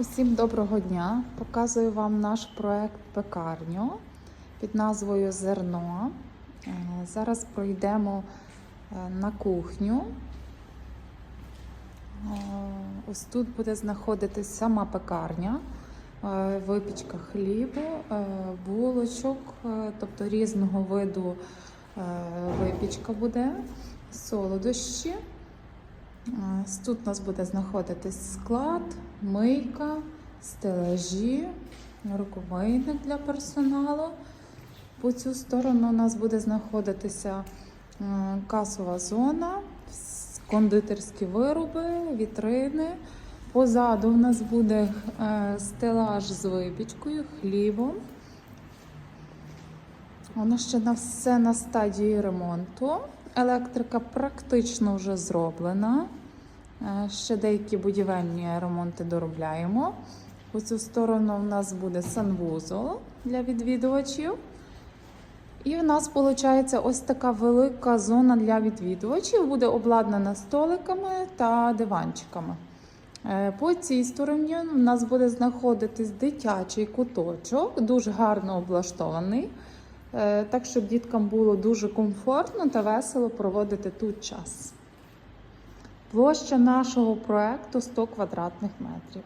Усім доброго дня! Показую вам наш проект пекарню під назвою Зерно. Е, Зараз пройдемо е, на кухню. Е, Ось тут буде знаходитись сама пекарня, випічка хлібу, булочок, тобто різного виду випічка буде, солодощі. Тут у нас буде знаходитись склад, мийка, стелажі, рукомийник для персоналу. По цю сторону у нас буде знаходитися касова зона, кондитерські вироби, вітрини. Позаду у нас буде е, стелаж з випічкою, хлібом. Воно ще на все на стадії ремонту. Електрика практично вже зроблена. Е, Ще деякі будівельні ремонти доробляємо. По цю сторону у нас буде санвузол для відвідувачів. І в нас виходить ось така велика зона для відвідувачів. Буде обладнана столиками та диванчиками. Е, По цій стороні у нас буде знаходитись дитячий куточок, дуже гарно облаштований. Е, так щоб діткам було дуже комфортно та весело проводити тут час. Площа нашого проекту 100 квадратних метрів.